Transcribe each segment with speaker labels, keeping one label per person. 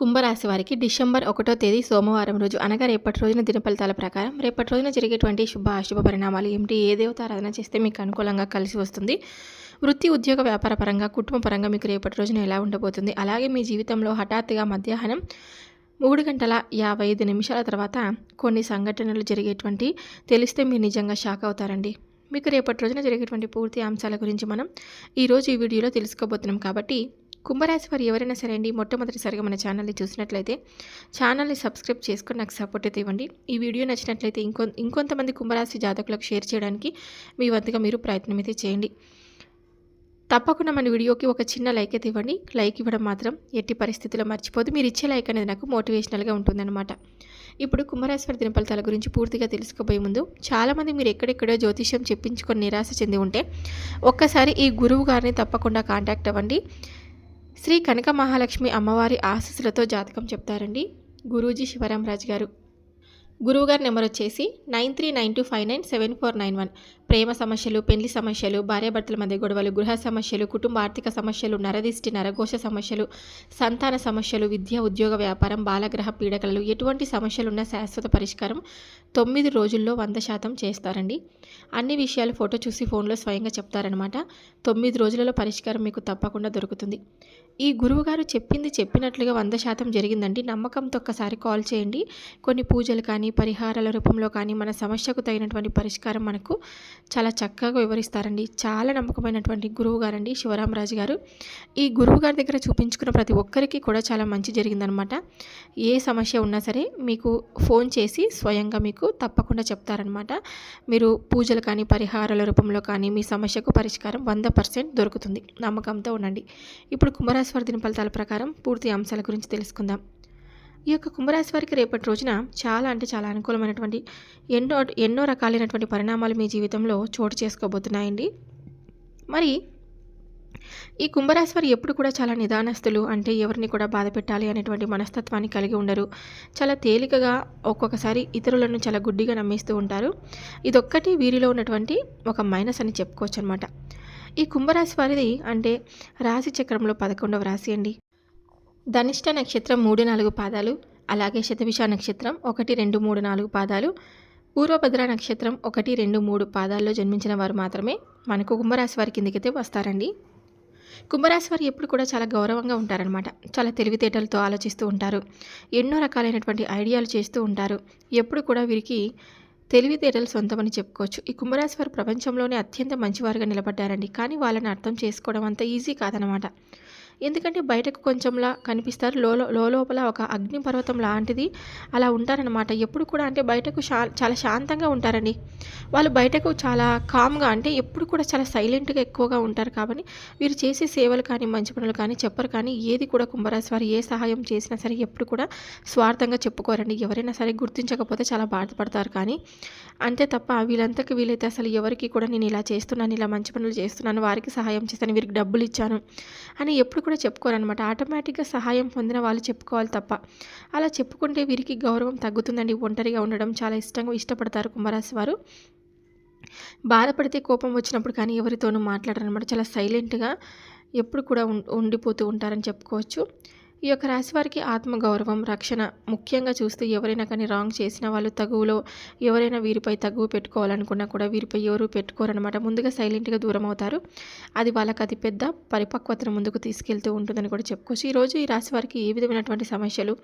Speaker 1: కుంభరాశి వారికి డిసెంబర్ ఒకటో తేదీ సోమవారం రోజు అనగా రేపటి రోజున దినఫలితాల ప్రకారం రేపటి రోజున జరిగేటువంటి శుభ అశుభ పరిణామాలు ఏమిటి? ఏ దేవత ఆరాధన చేస్తే మీకు అనుకూలంగా కలిసి వస్తుంది? వృత్తి ఉద్యోగ వ్యాపార పరంగా కుటుంబ పరంగా మీకు రేపటి రోజున ఎలా ఉండబోతుంది? అలాగే మీ జీవితంలో హఠాత్తుగా మధ్యాహ్నం మూడు గంటల యాభై ఐదు నిమిషాల తర్వాత కొన్ని సంఘటనలు జరిగేటువంటి తెలిస్తే మీరు నిజంగా షాక్ అవుతారండి. మీకు రేపటి రోజున జరిగేటువంటి పూర్తి అంశాల గురించి మనం ఈరోజు ఈ వీడియోలో తెలుసుకోబోతున్నాం కాబట్టి కుంభరాశి వారు ఎవరైనా సరే అండి మొట్టమొదటిసారిగా మన ఛానల్ని చూసినట్లయితే ఛానల్ని సబ్స్క్రైబ్ చేసుకొని నాకు సపోర్ట్ అయితే ఇవ్వండి. ఈ వీడియో నచ్చినట్లయితే ఇంకొ ఇంకొంతమంది కుంభరాశి జాతకులకు షేర్ చేయడానికి మీ వద్దగా మీరు ప్రయత్నం అయితే చేయండి. తప్పకుండా మన వీడియోకి ఒక చిన్న లైక్ అయితే ఇవ్వండి. లైక్ ఇవ్వడం మాత్రం ఎట్టి పరిస్థితుల్లో మర్చిపోదు. మీరు ఇచ్చే లైక్ అనేది నాకు మోటివేషనల్గా ఉంటుందన్నమాట. ఇప్పుడు కుంభరాశ్వర దిన ఫలితాల గురించి పూర్తిగా తెలుసుకోబోయే ముందు చాలామంది మీరు ఎక్కడెక్కడో జ్యోతిష్యం చెప్పించుకొని నిరాశ చెంది ఉంటే ఒక్కసారి ఈ గురువు గారిని తప్పకుండా కాంటాక్ట్ అవ్వండి. శ్రీ కనక మహాలక్ష్మి అమ్మవారి ఆశీస్సులతో జాతకం చెప్తారండి గురూజీ శివరామరాజు గారు. గురువుగారి నెంబర్ వచ్చేసి nine three nine two five nine seven four nine one. ప్రేమ సమస్యలు పెళ్ళి సమస్యలు భార్యాభర్తల మధ్య గొడవలు గృహ సమస్యలు కుటుంబ ఆర్థిక సమస్యలు నరదిష్టి నరఘోష సమస్యలు సంతాన సమస్యలు విద్య ఉద్యోగ వ్యాపారం బాలగ్రహ పీడకలు ఎటువంటి సమస్యలున్న శాశ్వత పరిష్కారం తొమ్మిది రోజుల్లో వంద శాతం చేస్తారండి. అన్ని విషయాలు ఫోటో చూసి ఫోన్లో స్వయంగా చెప్తారనమాట తొమ్మిది రోజులలో పరిష్కారం మీకు తప్పకుండా దొరుకుతుంది. ఈ గురువుగారు చెప్పింది చెప్పినట్లుగా వంద శాతం జరిగిందండి. నమ్మకంతో ఒక్కసారి కాల్ చేయండి. కొన్ని పూజలు కానీ పరిహారాల రూపంలో కానీ మన సమస్యకు తగినటువంటి పరిష్కారం మనకు చాలా చక్కగా వివరిస్తారండి. చాలా నమ్మకమైనటువంటి గురువు గారండి శివరామరాజు గారు. ఈ గురువు గారి దగ్గర చూపించుకున్న ప్రతి ఒక్కరికి కూడా చాలా మంచి జరిగిందనమాట ఏ సమస్య ఉన్నా సరే మీకు ఫోన్ చేసి స్వయంగా మీకు తప్పకుండా చెప్తారనమాట మీరు పూజలు కానీ పరిహారాల రూపంలో కానీ మీ సమస్యకు పరిష్కారం వంద పర్సెంట్ దొరుకుతుంది. నమ్మకంతో ఉండండి. ఇప్పుడు కుంభరాశి దిన ఫలితాల ప్రకారం పూర్తి అంశాల గురించి తెలుసుకుందాం. ఈ యొక్క కుంభరాశి వారికి రేపటి రోజున చాలా అంటే చాలా అనుకూలమైనటువంటి ఎన్నో ఎన్నో రకాలైనటువంటి పరిణామాలు మీ జీవితంలో చోటు చేసుకోబోతున్నాయండి. మరి ఈ కుంభరాశి వారు ఎప్పుడు కూడా చాలా నిదానస్తులు అంటే ఎవరిని కూడా బాధ పెట్టాలి అనేటువంటి మనస్తత్వాన్ని కలిగి ఉండరు. చాలా తేలికగా ఒక్కొక్కసారి ఇతరులను చాలా గుడ్డిగా నమ్మేస్తూ ఉంటారు. ఇదొక్కటి వీరిలో ఉన్నటువంటి ఒక మైనస్ అని చెప్పుకోవచ్చు అనమాట ఈ కుంభరాశి వారిది అంటే రాశి చక్రంలో పదకొండవ రాశి అండి. ధనిష్ట నక్షత్రం మూడు నాలుగు పాదాలు అలాగే శతభిష నక్షత్రం ఒకటి రెండు మూడు నాలుగు పాదాలు పూర్వభద్ర నక్షత్రం ఒకటి రెండు మూడు పాదాల్లో జన్మించిన వారు మాత్రమే మనకు కుంభరాశి వారి కిందకైతే వస్తారండి. కుంభరాశి వారు ఎప్పుడు కూడా చాలా గౌరవంగా ఉంటారనమాట చాలా తెలివితేటలతో ఆలోచిస్తూ ఉంటారు. ఎన్నో రకాలైనటువంటి ఐడియాలు చేస్తూ ఉంటారు. ఎప్పుడు కూడా వీరికి తెలివితేటలు సొంతమని చెప్పుకోవచ్చు. ఈ కుంభరాశి వారు ప్రపంచంలోనే అత్యంత మంచివారుగా నిలబడ్డారండి. కానీ వాళ్ళని అర్థం చేసుకోవడం అంత ఈజీ కాదనమాట. ఎందుకంటే బయటకు కొంచెంలా కనిపిస్తారు. లో లోపల ఒక అగ్నిపర్వతం లాంటిది అలా ఉంటారనమాట ఎప్పుడు కూడా అంటే బయటకు శా చాలా శాంతంగా ఉంటారండి. వాళ్ళు బయటకు చాలా కామ్గా అంటే ఎప్పుడు కూడా చాలా సైలెంట్గా ఎక్కువగా ఉంటారు కాబట్టి వీరు చేసే సేవలు కానీ మంచి పనులు కానీ చెప్పరు కానీ ఏది కూడా కుంభరాశి వారు ఏ సహాయం చేసినా సరే ఎప్పుడు కూడా స్వార్థంగా చెప్పుకోరండి. ఎవరైనా సరే గుర్తించకపోతే చాలా బాధపడతారు కానీ అంతే తప్ప వీళ్ళంతకు వీలైతే అసలు ఎవరికి కూడా నేను ఇలా చేస్తున్నాను ఇలా మంచి పనులు చేస్తున్నాను వారికి సహాయం చేస్తాను వీరికి డబ్బులు ఇచ్చాను అని ఎప్పుడు కూడా చెప్పుకోరనమాట ఆటోమేటిక్గా సహాయం పొందిన వాళ్ళు చెప్పుకోవాలి తప్ప. అలా చెప్పుకుంటే వీరికి గౌరవం తగ్గుతుందండి. ఒంటరిగా ఉండడం చాలా ఇష్టంగా ఇష్టపడతారు కుంభరాశి వారు. బాధపడితే కోపం వచ్చినప్పుడు కానీ ఎవరితోనూ మాట్లాడరనమాట చాలా సైలెంట్గా ఎప్పుడు కూడా ఉండిపోతూ ఉంటారని చెప్పుకోవచ్చు. ఈ యొక్క రాశి వారికి ఆత్మగౌరవం రక్షణ. ముఖ్యంగా చూస్తూ ఎవరైనా కానీ రాంగ్ చేసిన వాళ్ళు తగువులో ఎవరైనా వీరిపై తగువ పెట్టుకోవాలనుకున్నా కూడా వీరిపై ఎవరు పెట్టుకోరనమాట ముందుగా సైలెంట్గా దూరం అవుతారు. అది వాళ్ళకి అతి పెద్ద పరిపక్వతను ముందుకు తీసుకెళ్తూ ఉంటుందని కూడా చెప్పుకోవచ్చు. ఈరోజు ఈ రాశి వారికి ఏ విధమైనటువంటి సమస్యలు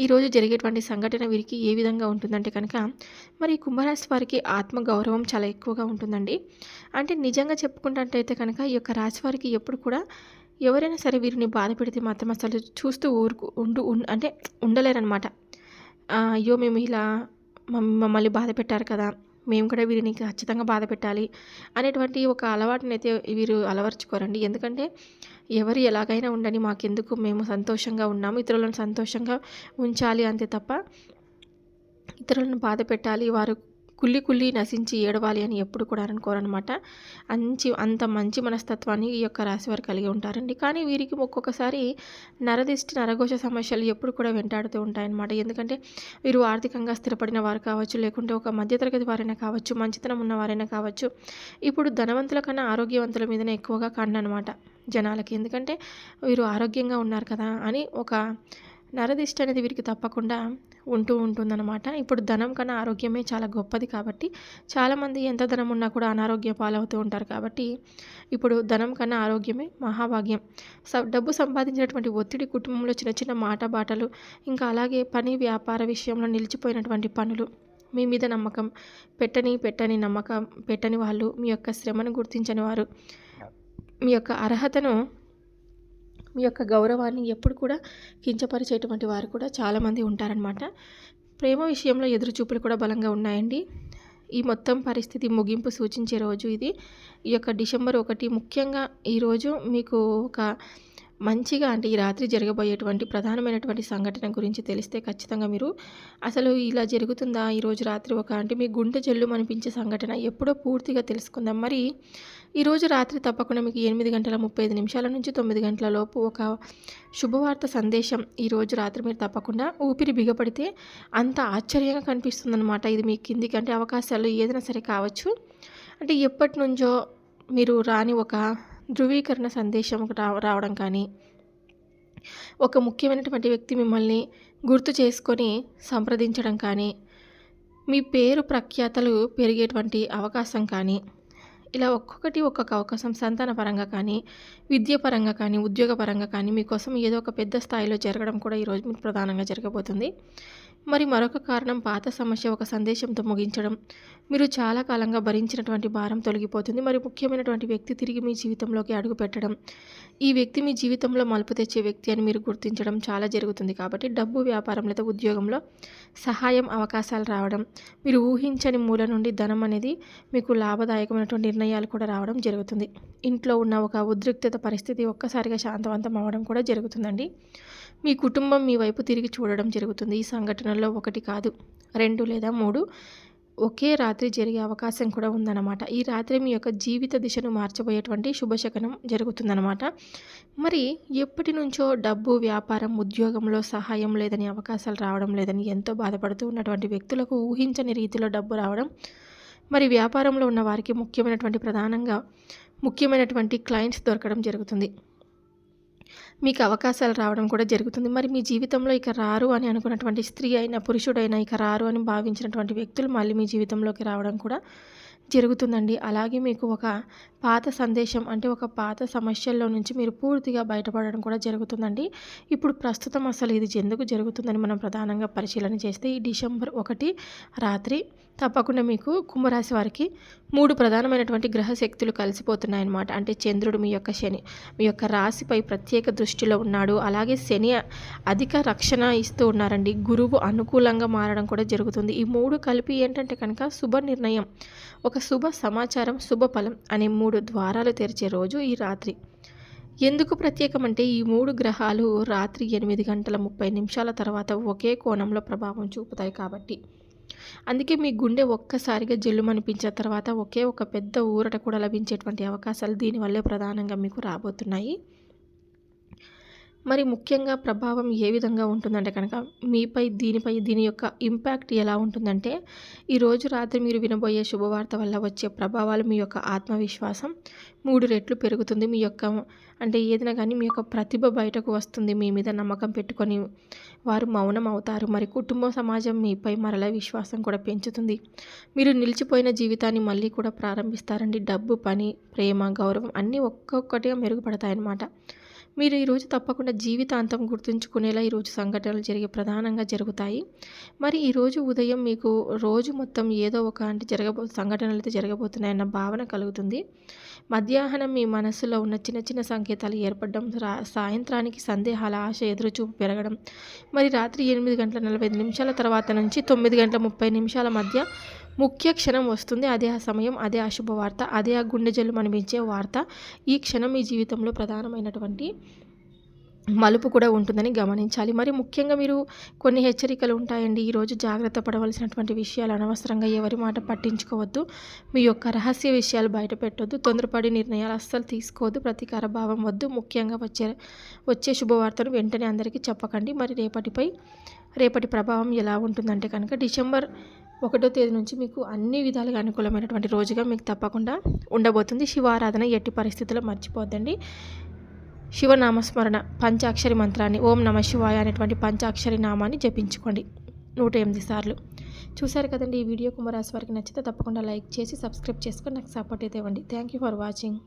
Speaker 1: ఈరోజు జరిగేటువంటి సంఘటన వీరికి ఏ విధంగా ఉంటుందంటే కనుక మరి కుంభరాశి వారికి ఆత్మగౌరవం చాలా ఎక్కువగా ఉంటుందండి. అంటే నిజంగా చెప్పుకుంటే కనుక ఈ యొక్క రాశి వారికి ఎప్పుడు కూడా ఎవరైనా సరే వీరిని బాధ పెడితే మాత్రం అసలు చూస్తూ ఊరుకు ఉండు అంటే ఉండలేరనమాట అయ్యో మేము ఇలా మమ్మల్ని బాధ పెట్టారు కదా మేము కూడా వీరిని ఖచ్చితంగా బాధ పెట్టాలి అనేటువంటి ఒక అలవాటుని అయితే వీరు అలవర్చుకోరండి. ఎందుకంటే ఎవరు ఎలాగైనా ఉండని మాకెందుకు మేము సంతోషంగా ఉన్నాము ఇతరులను సంతోషంగా ఉంచాలి అంతే తప్ప ఇతరులను బాధ పెట్టాలి వారు కుళ్ళి కుళ్ళి నశించి ఏడవాలి అని ఎప్పుడు కూడా అనుకోరనమాట మంచి అంత మంచి మనస్తత్వాన్ని ఈ యొక్క రాశి వారు కలిగి ఉంటారండి. కానీ వీరికి ఒక్కొక్కసారి నరదిష్టి నరఘోష సమస్యలు ఎప్పుడు కూడా వెంటాడుతూ ఉంటాయన్నమాట. ఎందుకంటే వీరు ఆర్థికంగా స్థిరపడిన వారు కావచ్చు లేకుంటే ఒక మధ్యతరగతి వారైనా కావచ్చు మంచితనం ఉన్న వారైనా కావచ్చు ఇప్పుడు ధనవంతుల కన్నా ఆరోగ్యవంతుల మీదనే ఎక్కువగా అనమాట జనాలకి. ఎందుకంటే వీరు ఆరోగ్యంగా ఉన్నారు కదా అని ఒక నరదిష్టి అనేది వీరికి తప్పకుండా ఉంటూ ఉంటుందన్నమాట. ఇప్పుడు ధనం కన్నా ఆరోగ్యమే చాలా గొప్పది కాబట్టి చాలామంది ఎంత ధనం ఉన్నా కూడా అనారోగ్య పాలవుతూ ఉంటారు కాబట్టి ఇప్పుడు ధనం కన్నా ఆరోగ్యమే మహాభాగ్యం. స డబ్బు సంపాదించినటువంటి ఒత్తిడి కుటుంబంలో చిన్న చిన్న మాట బాటలు ఇంకా అలాగే పని వ్యాపార విషయంలో నిలిచిపోయినటువంటి పనులు మీ మీద నమ్మకం. పెట్టని పెట్టని నమ్మకం పెట్టని వాళ్ళు మీ యొక్క శ్రమను గుర్తించని వారు మీ యొక్క అర్హతను మీ యొక్క గౌరవాన్ని ఎప్పుడు కూడా కించపరిచేటువంటి వారు కూడా చాలామంది ఉంటారనమాట ప్రేమ విషయంలో ఎదురుచూపులు కూడా బలంగా ఉన్నాయండి. ఈ మొత్తం పరిస్థితి ముగింపు సూచించే రోజు ఇది. ఈ యొక్క డిసెంబర్ ఒకటి ముఖ్యంగా ఈరోజు మీకు ఒక మంచిగా అంటే ఈ రాత్రి జరగబోయేటువంటి ప్రధానమైనటువంటి సంఘటన గురించి తెలిస్తే ఖచ్చితంగా మీరు అసలు ఇలా జరుగుతుందా? ఈరోజు రాత్రి ఒక అంటే మీ గుండె జల్లు అనిపించే సంఘటన ఎప్పుడో పూర్తిగా తెలుసుకుందాం. మరి ఈరోజు రాత్రి తప్పకుండా మీకు ఎనిమిది గంటల ముప్పై ఐదు నిమిషాల నుంచి తొమ్మిది గంటల లోపు ఒక శుభవార్త సందేశం ఈరోజు రాత్రి మీరు తప్పకుండా ఊపిరి బిగపడితే అంత ఆశ్చర్యంగా కనిపిస్తుందన్నమాట. ఇది మీ కిందికి అంటే అవకాశాలు ఏదైనా సరే కావచ్చు. అంటే ఎప్పటి నుంచో మీరు రాని ఒక ధృవీకరణ సందేశం రావడం కానీ ఒక ముఖ్యమైనటువంటి వ్యక్తి మిమ్మల్ని గుర్తు చేసుకొని సంప్రదించడం కానీ మీ పేరు ప్రఖ్యాతలు పెరిగేటువంటి అవకాశం కానీ ఇలా ఒక్కొక్కటి ఒక్కొక్క అవకాశం సంతాన పరంగా కానీ విద్య పరంగా కానీ ఉద్యోగ పరంగా కానీ మీకోసం ఏదో ఒక పెద్ద స్థాయిలో జరగడం కూడా ఈరోజు మీకు ప్రధానంగా జరగబోతుంది. మరి మరొక కారణం పాత సమస్య ఒక సందేశంతో ముగించడం. మీరు చాలా కాలంగా భరించినటువంటి భారం తొలగిపోతుంది. మరి ముఖ్యమైనటువంటి వ్యక్తి తిరిగి మీ జీవితంలోకి అడుగు పెట్టడం. ఈ వ్యక్తి మీ జీవితంలో మలుపు తెచ్చే వ్యక్తి అని మీరు గుర్తించడం చాలా జరుగుతుంది కాబట్టి డబ్బు వ్యాపారం లేదా ఉద్యోగంలో సహాయం అవకాశాలు రావడం. మీరు ఊహించని మూల నుండి ధనం అనేది మీకు లాభదాయకమైనటువంటి నిర్ణయాలు కూడా రావడం జరుగుతుంది. ఇంట్లో ఉన్న ఒక ఉద్రిక్తత పరిస్థితి ఒక్కసారిగా శాంతవంతం అవ్వడం కూడా జరుగుతుందండి. మీ కుటుంబం మీ వైపు తిరిగి చూడడం జరుగుతుంది. ఈ సంఘటనలో ఒకటి కాదు రెండు లేదా మూడు ఒకే రాత్రి జరిగే అవకాశం కూడా ఉందన్నమాట. ఈ రాత్రి మీ యొక్క జీవిత దిశను మార్చబోయేటువంటి శుభశకనం జరుగుతుందన్నమాట. మరి ఎప్పటి నుంచో డబ్బు వ్యాపారం ఉద్యోగంలో సహాయం లేదని అవకాశాలు రావడం లేదని ఎంతో బాధపడుతూ ఉన్నటువంటి వ్యక్తులకు ఊహించని రీతిలో డబ్బు రావడం మరి వ్యాపారంలో ఉన్న వారికి ముఖ్యమైనటువంటి ప్రధానంగా ముఖ్యమైనటువంటి క్లయింట్స్ దొరకడం జరుగుతుంది. మీకు అవకాశాలు రావడం కూడా జరుగుతుంది. మరి మీ జీవితంలో ఇక రారు అని అనుకున్నటువంటి స్త్రీ అయినా పురుషుడైనా ఇక రారు అని భావించినటువంటి వ్యక్తులు మళ్ళీ మీ జీవితంలోకి రావడం కూడా జరుగుతుందండి. అలాగే మీకు ఒక పాత సందేశం అంటే ఒక పాత సమస్యల్లో నుంచి మీరు పూర్తిగా బయటపడడం కూడా జరుగుతుందండి. ఇప్పుడు ప్రస్తుతం అసలు ఇది ఎందుకు జరుగుతుందని మనం ప్రధానంగా పరిశీలన చేస్తే ఈ డిసెంబర్ ఒకటి రాత్రి తప్పకుండా మీకు కుంభరాశి వారికి మూడు ప్రధానమైనటువంటి గ్రహశక్తులు కలిసిపోతున్నాయన్నమాట. అంటే చంద్రుడు మీ యొక్క శని మీ యొక్క రాశిపై ప్రత్యేక దృష్టిలో ఉన్నాడు. అలాగే శని అధిక రక్షణ ఇస్తూ ఉన్నారండి. గురువు అనుకూలంగా మారడం కూడా జరుగుతుంది. ఈ మూడు కలిపి ఏంటంటే కనుక శుభ నిర్ణయం ఒక శుభ సమాచారం శుభ ఫలం అనే మూడు ద్వారాలు తెరిచే రోజు ఈ రాత్రి. ఎందుకు ప్రత్యేకమంటే ఈ మూడు గ్రహాలు రాత్రి ఎనిమిది గంటల ముప్పై నిమిషాల తర్వాత ఒకే కోణంలో ప్రభావం చూపుతాయి కాబట్టి. అందుకే మీ గుండె ఒక్కసారిగా జల్లుమనిపించిన తర్వాత ఒకే ఒక పెద్ద ఊరట కూడా లభించేటువంటి అవకాశాలు దీనివల్లే ప్రధానంగా మీకు రాబోతున్నాయి. మరి ముఖ్యంగా ప్రభావం ఏ విధంగా ఉంటుందంటే కనుక మీపై దీనిపై దీని యొక్క ఇంపాక్ట్ ఎలా ఉంటుందంటే ఈరోజు రాత్రి మీరు వినబోయే శుభవార్త వల్ల వచ్చే ప్రభావాలు మీ యొక్క ఆత్మవిశ్వాసం మూడు రెట్లు పెరుగుతుంది. మీ యొక్క అంటే ఏదైనా కానీ మీ యొక్క ప్రతిభ బయటకు వస్తుంది. మీ మీద నమ్మకం పెట్టుకొని వారు మౌనం అవుతారు. మరి కుటుంబ సమాజం మీపై మరల విశ్వాసం కూడా పెంచుతుంది. మీరు నిలిచిపోయిన జీవితాన్ని మళ్ళీ కూడా ప్రారంభిస్తారండి. డబ్బు పని ప్రేమ గౌరవం అన్నీ ఒక్కొక్కటిగా మెరుగుపడతాయన్నమాట. మీరు ఈరోజు తప్పకుండా జీవితాంతం గుర్తుంచుకునేలా ఈరోజు సంఘటనలు జరిగే ప్రధానంగా జరుగుతాయి. మరి ఈరోజు ఉదయం మీకు రోజు మొత్తం ఏదో ఒక అంటే జరగబో సంఘటనలు అయితే జరగబోతున్నాయన్న భావన కలుగుతుంది. మధ్యాహ్నం మీ మనసులో ఉన్న చిన్న చిన్న సంకేతాలు ఏర్పడడం సాయంత్రానికి సందేహాల ఆశ ఎదురుచూపు పెరగడం. మరి రాత్రి ఎనిమిది గంటల నలభై నిమిషాల తర్వాత నుంచి తొమ్మిది గంటల ముప్పై నిమిషాల మధ్య ముఖ్య క్షణం వస్తుంది. అదే ఆ సమయం అదే ఆ శుభవార్త అదే ఆ గుండె జల్లు అనిపించే వార్త ఈ క్షణం మీ జీవితంలో ప్రధానమైనటువంటి మలుపు కూడా ఉంటుందని గమనించాలి. మరి ముఖ్యంగా మీరు కొన్ని హెచ్చరికలు ఉంటాయండి. ఈరోజు జాగ్రత్త పడవలసినటువంటి విషయాలు అనవసరంగా ఎవరి మాట పట్టించుకోవద్దు. మీ యొక్క రహస్య విషయాలు బయట పెట్టొద్దు. తొందరపడి నిర్ణయాలు అస్సలు తీసుకోవద్దు. ప్రతీకార భావం వద్దు. ముఖ్యంగా వచ్చే వచ్చే శుభవార్తను వెంటనే అందరికీ చెప్పకండి. మరి రేపటిపై రేపటి ప్రభావం ఎలా ఉంటుందంటే కనుక డిసెంబర్ ఒకటో తేదీ నుంచి మీకు అన్ని విధాలుగా అనుకూలమైనటువంటి రోజుగా మీకు తప్పకుండా ఉండబోతుంది. శివారాధన ఎట్టి పరిస్థితుల్లో మర్చిపోద్దండి. శివనామస్మరణ పంచాక్షరి మంత్రాన్ని ఓం నమ శివాయ అనేటువంటి పంచాక్షరి నామాన్ని జపించుకోండి. నూట ఎనిమిది సార్లు. చూశారు కదండి ఈ వీడియో కుంభరాశి వారికి నచ్చితే తప్పకుండా లైక్ చేసి సబ్స్క్రైబ్ చేసుకొని నాకు సపోర్ట్ అయితే ఇవ్వండి. Thank you for watching.